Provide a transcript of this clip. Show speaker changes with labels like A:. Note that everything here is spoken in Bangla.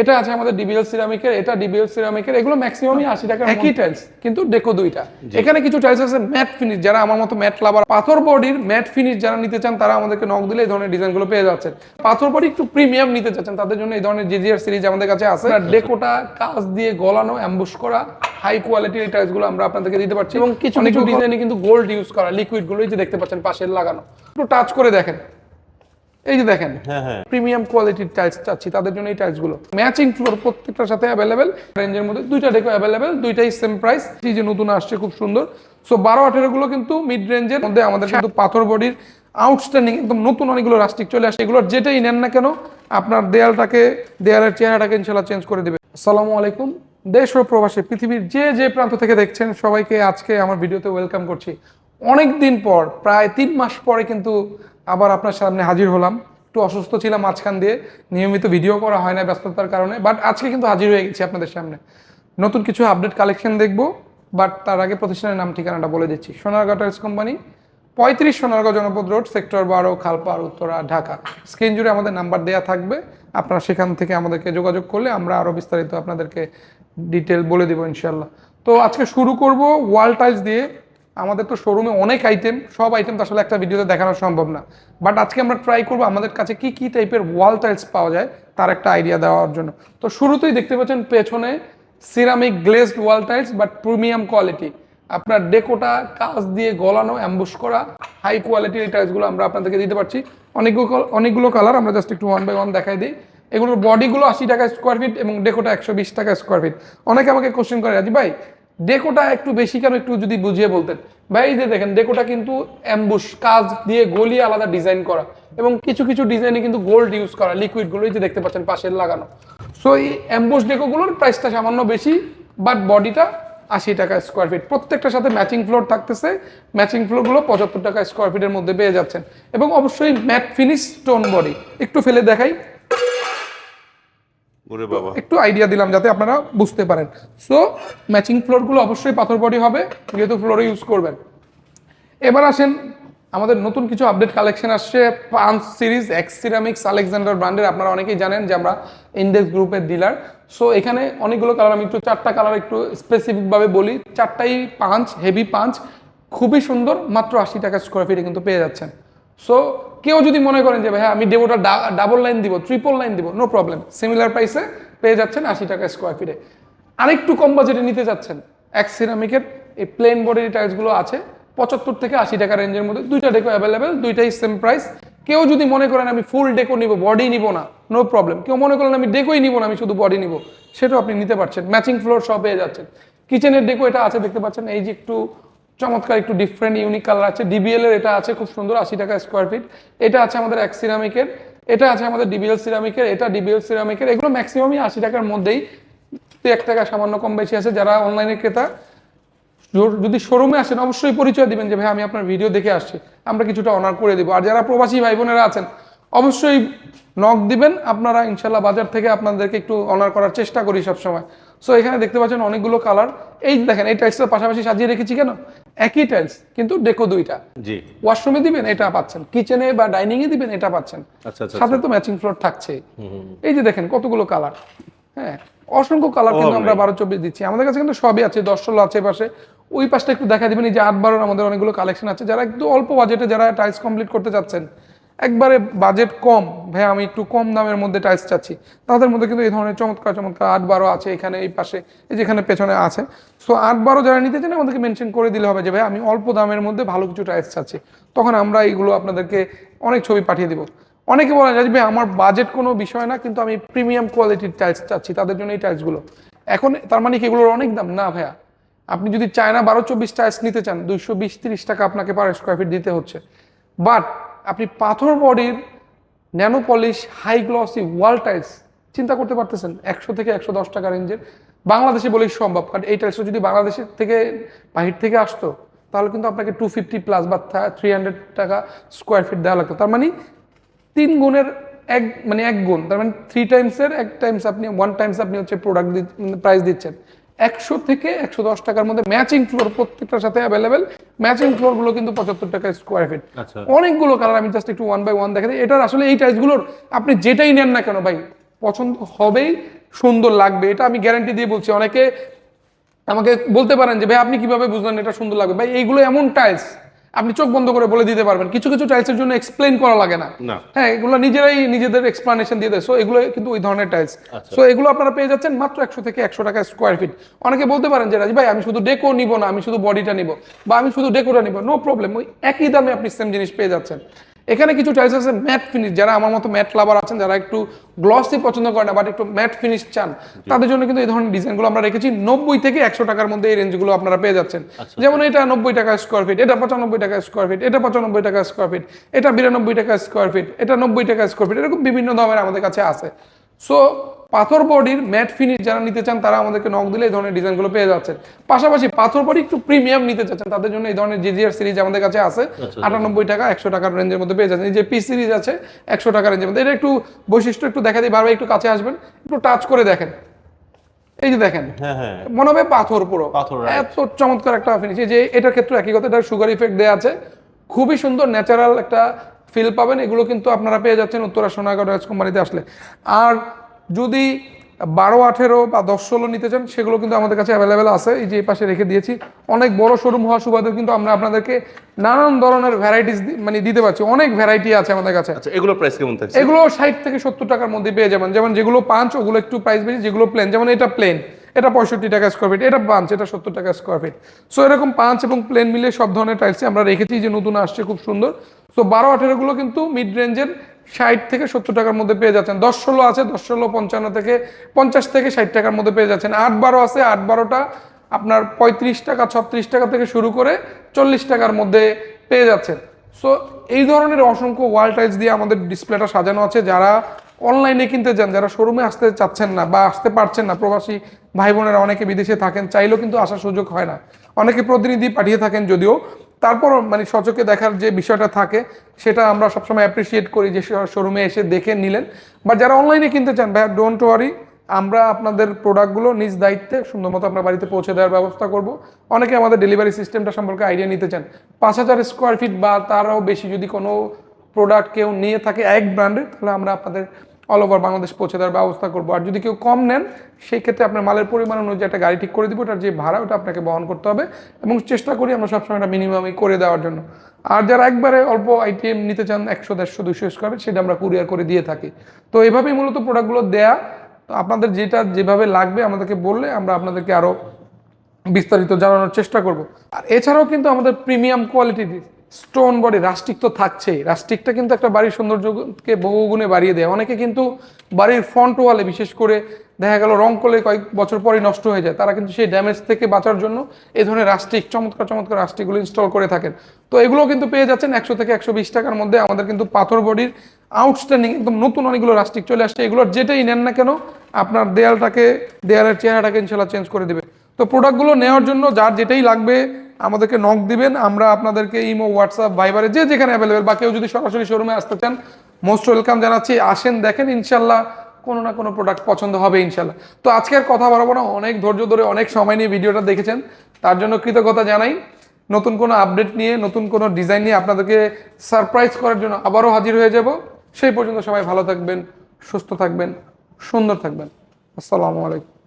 A: এটা আছে আমাদের ডিবিএল সিরামিকের এটা ডিবিএল সিরামিকের এগুলো ম্যাক্সিমামই আশি টাকা একই টাইলস কিন্তু ডেকো দুইটা। এখানে কিছু টাইলস আছে ম্যাট ফিনিশ যারা আমার মতো ম্যাট লাভার পাথর বডির ম্যাট ফিনিশ যারা নিতে চান তারা আমাদেরকে নক দিলে এই ধরনের ডিজাইনগুলো পেয়ে যাচ্ছেন। পাথর বডি একটু প্রিমিয়াম নিতে চাচ্ছেন তাদের জন্য এই ধরনের জিজিআর সিরিজ আমাদের কাছে আছে। ডেকোটা কাজ দিয়ে গলানো অ্যাম্বুশ করা হাই কোয়ালিটির এই টাইলসগুলো আমরা আপনাদেরকে দিতে পারছি। এবং কিছু কিছু ডিজাইনে কিন্তু গোল্ড ইউজ করা লিকুইডগুলো এই যে দেখতে পাচ্ছেন পাশে লাগানো। একটু টাচ করে দেখেন। এই যে দেখেন
B: হ্যাঁ হ্যাঁ।
A: প্রিমিয়াম কোয়ালিটির টাইলস চাচ্ছি তাদের জন্য এই টাইলসগুলো। ম্যাচিং ফ্লোর প্রত্যেকটার সাথে অ্যাভেলেবেল রেঞ্জের মধ্যে দুইটা ডেকো অ্যাভেলেবেল দুইটাই সেম প্রাইস এই যে নতুন আসছে খুব সুন্দর। সো বারো আঠেরো গুলো কিন্তু মিড রেঞ্জের মধ্যে আমাদের কিন্তু পাথর বডির আউটস্ট্যান্ডিং একদম নতুন অনেকগুলো রাস্টিক চলে আসে এগুলোর যেটাই নেন না কেন আপনার দেয়ালটাকে দেয়ালের চেহারাটাকে ইনশাল্লাহ চেঞ্জ করে দেবে। আসসালামু আলাইকুম। দেশ ও প্রবাসে পৃথিবীর যে যে প্রান্ত থেকে দেখছেন সবাইকে আজকে আমার ভিডিওতে ওয়েলকাম করছি। অনেক দিন পর প্রায় তিন মাস পরে কিন্তু আবার আপনার সামনে হাজির হলাম। একটু অসুস্থ ছিলাম মাঝখান দিয়ে, নিয়মিত ভিডিও করা হয় না ব্যস্ততার কারণে বাট আজকে কিন্তু হাজির হয়ে গেছি আপনাদের সামনে। নতুন কিছু আপডেট কালেকশন দেখব বাট তার আগে প্রতিষ্ঠানের নাম, ঠিকানাটা বলে দিচ্ছি। সোনারগাঁ টাইলস কোম্পানি পঁয়ত্রিশ সোনারগাঁও জনপদ রোড, সেক্টর বারো, খালপাড়, উত্তরা, ঢাকা। স্ক্রিন জুড়ে আমাদের নাম্বার দেওয়া থাকবে। আপনারা সেখান থেকে আমাদেরকে যোগাযোগ করলে আমরা আরও বিস্তারিত আপনাদেরকে ডিটেল বলে দেবো ইনশাল্লাহ তো আজকে শুরু করব ওয়াল টাইলস দিয়ে। আমাদের তো শোরুমে অনেক আইটেম সব আইটেম তো আসলে একটা ভিডিওতে দেখানো সম্ভব না। বাট আজকে আমরা ট্রাই করব আমাদের কাছে কি কি টাইপের ওয়াল টাইলস পাওয়া যায়, তার একটা আইডিয়া দেওয়ার জন্য। তো শুরুতেই দেখতে পাচ্ছেন পেছনে ceramic glazed wall tiles but premium quality আপনার ডেকোটা, কাজ দিয়ে গলানো অ্যাম্বুশ করা হাই কোয়ালিটির এই টাইলসগুলো আমরা আপনাদেরকে দিতে পারছি। অনেকগুলো অনেকগুলো কালার আমরা জাস্ট একটু ওয়ান বাই ওয়ান দেখাই দিই। এগুলোর বডিগুলো আশি টাকা স্কোয়ার ফিট এবং ডেকোটা একশো বিশ টাকা স্কোয়ার ফিট অনেকে আমাকে কোশ্চেন করে রাজি ভাই ডেকোটা একটু বেশি কেন একটু যদি বুঝিয়ে বলতেন? ভাই যে দেখেন, ডেকোটা কিন্তু অ্যাম্বুশ কাজ দিয়ে গলিয়ে আলাদা ডিজাইন করা এবং কিছু কিছু ডিজাইনে কিন্তু গোল্ড ইউজ করা লিকুইডগুলো এই যে দেখতে পাচ্ছেন পাশের লাগানো। সো এই অ্যাম্বুশ ডেকোগুলোর প্রাইসটা সামান্য বেশি বাট বডিটা আশি টাকা স্কোয়ার ফিট প্রত্যেকটার সাথে ম্যাচিং ফ্লোর থাকতেছে ম্যাচিং ফ্লোরগুলো পঁচাত্তর টাকা স্কোয়ার ফিটের মধ্যে পেয়ে যাচ্ছেন। এবং অবশ্যই ম্যাট ফিনিশ স্টোন বডি একটু ফেলে দেখাই একটু আইডিয়া দিলাম যাতে আপনারা বুঝতে পারেন। সো ম্যাচিং ফ্লোরগুলো অবশ্যই পাথর বডি হবে, যেহেতু ফ্লোরে ইউজ করবেন। এবার আসেন, আমাদের নতুন কিছু আপডেট কালেকশন আসছে পাঁচ সিরিজ এক্স সিরামিক্স আলেকজান্ডার ব্র্যান্ডের আপনারা অনেকেই জানেন যে আমরা ইন্ডেক্স গ্রুপের ডিলার সো এখানে অনেকগুলো কালার আমি একটু চারটা কালার একটু স্পেসিফিকভাবে বলি। চারটাই পাঁচ হেভি পাঁচ খুবই সুন্দর, মাত্র আশি টাকা স্কোয়ার ফিটে কিন্তু পেয়ে যাচ্ছেন। সো কেউ যদি মনে করেন যে ভাই আমি ডেবোটা ডাবল লাইন দিব, ট্রিপল লাইন দিব, নো প্রবলেম। সিমিলার প্রাইসে পেয়ে যাচ্ছেন আশি টাকা স্কোয়ার ফিটে আরেকটু কম বাজেটে নিতে যাচ্ছেন। এক সিরামিকের এই প্লেন বডির টাইলসগুলো আছে, পঁচাত্তর থেকে আশি টাকা রেঞ্জের মধ্যে দুইটা ডেকো অ্যাভেলেবেল দুইটাই সেম প্রাইস কেউ যদি মনে করেন, আমি ফুল ডেকো নিব বডি নিব না নো প্রবলেম কেউ মনে করেন, আমি ডেকোই নিব না, আমি শুধু বডি নিব। সেটাও আপনি নিতে পারছেন। ম্যাচিং ফ্লোর সব পেয়ে যাচ্ছেন। কিচেনের ডেকো এটা আছে, দেখতে পাচ্ছেন? এই যে একটু চমৎকার, একটু ডিফারেন্ট ইউনিক কালার আছে। ডিবিএল এর এটা আছে, খুব সুন্দর, আশি টাকা স্কোয়ার ফিট এটা আছে আমাদের এক সিরামিকের এটা আছে আমাদের ডিবিএল সিরামিকের এটা ডিবিএল সিরামিকের এগুলো ম্যাক্সিমামই আশি টাকার মধ্যেই এক টাকা সামান্য কম বেশি আছে। যারা অনলাইনে ক্রেতা যদি শোরুমে আসেন, অবশ্যই পরিচয় দিবেন যে, ভাই, আমি আপনার ভিডিও দেখে আসছি। আমরা কিছুটা অনার করে দেবো। আর যারা প্রবাসী ভাই বোনেরা আছেন, অবশ্যই নক দিবেন। আপনারা ইনশাল্লাহ বাজার থেকে আপনাদেরকে একটু অনার করার চেষ্টা করি সবসময়। সো এখানে দেখতে পাচ্ছেন অনেকগুলো কালার এই দেখেন, এই টাইলসটার পাশাপাশি সাজিয়ে রেখেছি কেন? একই টাইলস কিন্তু ডেকো দুইটা।
B: জি।
A: ওয়াশরুমে দিবেন এটা পাচ্ছেন। কিচেনে বা ডাইনিং এ দিবেন এটা পাচ্ছেন।
B: আচ্ছা আচ্ছা
A: সাথে তো ম্যাচিং ফ্লোর থাকছে। এই যে দেখেন কতগুলো কালার হ্যাঁ অসংখ্য কালার কিন্তু আমরা বারো চব্বিশ দিচ্ছি। আমাদের কাছে কিন্তু সবই আছে দশ ষোলো আছে পাশে। ওই পাশটা একটু দেখা দিবেন এই যে আট বারোর আমাদের অনেকগুলো কালেকশন আছে। যারা একটু অল্প বাজেটে যারা টাইলস কমপ্লিট করতে চাচ্ছেন একবারে বাজেট কম। ভাই, আমি একটু কম দামের মধ্যে টাইলস চাচ্ছি। তাদের মধ্যে কিন্তু এই ধরনের চমৎকার চমৎকার আট বারো আছে এখানে, এই পাশে, এই যেখানে পেছনে আছে। সো আট বারো যারা নিতে চান, আমাদেরকে মেনশন করে দিলে হবে যে, ভাই, আমি অল্প দামের মধ্যে ভালো কিছু টাইলস চাচ্ছি। তখন আমরা এইগুলো আপনাদেরকে অনেক ছবি পাঠিয়ে দিব। অনেকে বলেন যে ভাই, আমার বাজেট কোনো বিষয় না, কিন্তু আমি প্রিমিয়াম কোয়ালিটির টাইলস চাচ্ছি, তাদের জন্য এই টাইলসগুলো এখন তার মানে কি, এগুলোর অনেক দাম? না, ভাইয়া। আপনি যদি চায়না বারো চব্বিশ টাইলস নিতে চান, দুইশো বিশ তিরিশ টাকা আপনাকে পার স্কোয়ার ফিট দিতে হচ্ছে। বাট আপনি পাথর বডির nano polish high glossy wall tiles চিন্তা করতে পারতেছেন? একশো থেকে একশো দশ টাকা রেঞ্জের বাংলাদেশে বলেই সম্ভব, কারণ এই টাইলসটা যদি বাংলাদেশের থেকে বাহির থেকে আসতো, তাহলে কিন্তু আপনাকে টু ফিফটি প্লাস বা থ্রি হান্ড্রেড টাকা স্কোয়ার ফিট দেওয়া লাগতো। তার মানে তিন গুণের এক মানে এক গুণ, তার মানে থ্রি টাইমসের এক টাইমস আপনি ওয়ান টাইমস আপনি হচ্ছে প্রোডাক্ট প্রাইস দিচ্ছেন। একশো থেকে একশো দশ টাকার মধ্যে ম্যাচিং ফ্লোর প্রত্যেকটার সাথে অ্যাভেলেবেল ম্যাচিং ফ্লোরগুলো কিন্তু পঁচাত্তর টাকা স্কোয়ার ফিট
B: আচ্ছা।
A: অনেকগুলো কালার আমি জাস্ট একটু ওয়ান বাই ওয়ান দেখা দিই। এটার আসলে এই টাইলসগুলোর আপনি যেটাই নেন না কেন ভাই পছন্দ হবেই সুন্দর লাগবে। এটা আমি গ্যারান্টি দিয়ে বলছি অনেকে আমাকে বলতে পারেন যে ভাই আপনি কীভাবে বুঝলেন এটা সুন্দর লাগবে? ভাই এইগুলো এমন টাইলস আপনি চোখ বন্ধ করে বলে দিতে পারবেন। কিছু কিছু টাইলসের জন্য এক্সপ্লেন করা লাগে না। হ্যাঁ এগুলো নিজেরাই নিজেদের এক্সপ্লানেশন দিয়ে দেয়। সো এগুলো কিন্তু ওই ধরনের টাইলস
B: আচ্ছা।
A: সো এগুলো আপনারা পেয়ে যাচ্ছেন মাত্র একশো থেকে একশো টাকা স্কোয়ার ফিট অনেকে বলতে পারেন যে রাজি ভাই আমি শুধু ডেকো নিব না আমি শুধু বডিটা নিব বা আমি শুধু ডেকোটা নিব। নো প্রবলেম ওই একই দামে আপনি সেম জিনিস পেয়ে যাচ্ছেন। এখানে কিছু টাইলস আছে ম্যাট ফিনিশ যারা আমার মতো ম্যাট লাভার আছেন যারা একটু গ্লসি পছন্দ করে না বাট একটু ম্যাট ফিনিশ চান তাদের জন্য কিন্তু এই ধরনের ডিজাইনগুলো আমরা রেখেছি। নব্বই থেকে একশো টাকার মধ্যে এই রেঞ্জগুলো আপনারা পেয়ে যাচ্ছেন। যেমন এটা নব্বই টাকা স্কোয়ার ফিট এটা পঁচানব্বই টাকা স্কোয়ার ফিট এটা পঁচানব্বই টাকা স্কোয়ার ফিট এটা বিরানব্বই টাকা স্কোয়ার ফিট এটা নব্বই টাকা স্কোয়ার ফিট এরকম বিভিন্ন দামের আমাদের কাছে আছে। সো পাথর বডির ম্যাট ফিনিশ যারা নিতে চান তারা আমাদেরকে নক দিলে এই ধরনের ডিজাইনগুলো পেয়ে যাচ্ছেন। পাশাপাশি পাথর বডি একটু প্রিমিয়াম নিতে চাচ্ছেন তাদের জন্য এই ধরনের জিজিআর সিরিজ আমাদের কাছে আছে আটানব্বই টাকা একশো টাকার রেঞ্জের মধ্যে পেয়ে যাচ্ছেন। এই যে পি সিরিজ আছে একশো টাকার রেঞ্জের মধ্যে এটা একটু বৈশিষ্ট্য একটু দেখা দিই বারবার একটু কাছে আসবেন একটু টাচ করে দেখেন। এই যে দেখেন
B: হ্যাঁ হ্যাঁ।
A: মনে হবে পাথর পুরো। এত চমৎকার একটা ফিনিশ যে এটার ক্ষেত্রে একই কথা এটা সুগার ইফেক্ট দেওয়া আছে। খুবই সুন্দর ন্যাচারাল একটা ফিল পাবেন এগুলো কিন্তু আপনারা পেয়ে যাচ্ছেন উত্তরা সোনাগড় রাজ কোম্পানিতে আসলে। আর যদি বারো আঠেরো বা দশ ষোলো নিতে চান সেগুলো কিন্তু আমাদের কাছে অ্যাভেলেবেল আছে। এই যে এই পাশে রেখে দিয়েছি। অনেক বড় শোরুম হওয়া সুবাদে কিন্তু আমরা আপনাদেরকে নানান ধরনের ভ্যারাইটিস মানে দিতে পারছি। অনেক ভ্যারাইটি আছে আমাদের কাছে।
B: আচ্ছা এগুলোর প্রাইস কেমন থাকছে?
A: এগুলো ষাট থেকে সত্তর টাকার মধ্যে পেয়ে যাবেন। যেমন যেগুলো পাঁচ ওগুলো একটু প্রাইস বেশি যেগুলো প্লেন যেমন এটা প্লেন এটা পঁয়ষট্টি টাকা স্কোয়ার ফিট এটা পাঁচ এটা সত্তর টাকা স্কোয়ার ফিট সো এরকম পাঁচ এবং প্লেন মিলে সব ধরনের টাইলসই আমরা রেখেছি। যে নতুন আসছে খুব সুন্দর। তো বারো আঠেরোগুলো কিন্তু মিড রেঞ্জের ষাট থেকে সত্তর টাকার মধ্যে পেয়ে যাচ্ছেন। দশ ষোলো আছে, দশ ষোলো, পঞ্চান্ন থেকে পঞ্চাশ থেকে ষাট টাকার মধ্যে পেয়ে যাচ্ছেন। আট বারো আছে, আট বারোটা আপনার পঁয়ত্রিশ টাকা, ছত্রিশ টাকা থেকে শুরু করে চল্লিশ টাকার মধ্যে পেয়ে যাচ্ছেন। সো এই ধরনের অসংখ্য ওয়াল টাইলস দিয়ে আমাদের ডিসপ্লেটা সাজানো আছে। যারা অনলাইনে কিনতে যান যারা শোরুমে আসতে চাচ্ছেন না বা আসতে পারছেন না, প্রবাসী ভাই বোনেরা অনেকে বিদেশে থাকেন, চাইলেও কিন্তু আসার সুযোগ হয় না। অনেকে প্রতিনিধি পাঠিয়ে থাকেন যদিও। তারপর মানে সচকে দেখার যে বিষয়টা থাকে, সেটা আমরা সবসময় অ্যাপ্রিসিয়েট করি যে শোরুমে এসে দেখে নিলেন। বা যারা অনলাইনে কিনতে চান ভাই ডোন্ট ওয়ারি আমরা আপনাদের প্রোডাক্টগুলো নিজ দায়িত্বে, সুন্দর মতো আপনার বাড়িতে পৌঁছে দেওয়ার ব্যবস্থা করব। অনেকে আমাদের ডেলিভারি সিস্টেমটা সম্পর্কে আইডিয়া নিতে চান। পাঁচ হাজার স্কোয়ার ফিট বা তারও বেশি যদি কোনো প্রোডাক্ট কেউ নিয়ে থাকে এক ব্র্যান্ডের তাহলে আমরা আপনাদের অল ওভার বাংলাদেশ পৌঁছে দেওয়ার ব্যবস্থা করব। আর যদি কেউ কম নেন, সেই ক্ষেত্রে আপনার মালের পরিমাণ অনুযায়ী একটা গাড়ি ঠিক করে দিব, ওটার যে ভাড়া, ওটা আপনাকে বহন করতে হবে এবং চেষ্টা করি আমরা সবসময় একটা মিনিমামই করে দেওয়ার জন্য। আর যারা একবারে অল্প আইটিএম নিতে চান, একশো, দেড়শো দুশো স্কোয়ার সেটা আমরা কুরিয়ার করে দিয়ে থাকি। তো এভাবেই মূলত প্রোডাক্টগুলো দেয়া। তো আপনাদের যেটা যেভাবে লাগবে আমাদেরকে বললে আমরা আপনাদেরকে আরও বিস্তারিত জানানোর চেষ্টা করব। আর এছাড়াও কিন্তু আমাদের প্রিমিয়াম কোয়ালিটির স্টোন বডি, রাস্টিক তো থাকছেই। রাস্টিকটা কিন্তু একটা বাড়ির সৌন্দর্যকে বহুগুণে বাড়িয়ে দেয়। অনেকে কিন্তু বাড়ির ফ্রন্ট ওয়ালে বিশেষ করে দেখা গেল রং করলে কয়েক বছর পরই নষ্ট হয়ে যায়, তারা কিন্তু সেই ড্যামেজ থেকে বাঁচার জন্য এই ধরনের রাস্টিক, চমৎকার চমৎকার রাস্টিকগুলো ইনস্টল করে থাকেন। তো এগুলো কিন্তু পেয়ে যাচ্ছেন একশো থেকে একশো বিশ টাকার মধ্যে। আমাদের কিন্তু পাথর বডির আউটস্ট্যান্ডিং একদম নতুন অনেকগুলো রাস্টিক চলে আসছে। এগুলোর যেটাই নেন না কেন, আপনার দেয়ালটাকে, দেয়ালের চেহারাটাকে ইনশাল্লাহ চেঞ্জ করে দেবে। তো প্রোডাক্টগুলো নেওয়ার জন্য যার যেটাই লাগবে আমাদেরকে নক দিবেন, আমরা আপনাদেরকে ইমো হোয়াটসঅ্যাপ ভাইবারে যে যেখানে অ্যাভেলেবেল বা কেউ যদি সরাসরি শোরুমে আসতে চান মোস্ট ওয়েলকাম জানাচ্ছি। আসেন, দেখেন, ইনশাল্লাহ কোনো না কোনো প্রোডাক্ট পছন্দ হবে, ইনশাল্লাহ। তো আজকের কথা বাড়াবো না, অনেক ধৈর্য ধরে অনেক সময় নিয়ে ভিডিওটা দেখেছেন, তার জন্য কৃতজ্ঞতা জানাই। নতুন কোনো আপডেট নিয়ে, নতুন কোনো ডিজাইন নিয়ে আপনাদেরকে সারপ্রাইজ করার জন্য আবারও হাজির হয়ে যাব। সেই পর্যন্ত সবাই ভালো থাকবেন, সুস্থ থাকবেন, সুন্দর থাকবেন। আসসালামু আলাইকুম।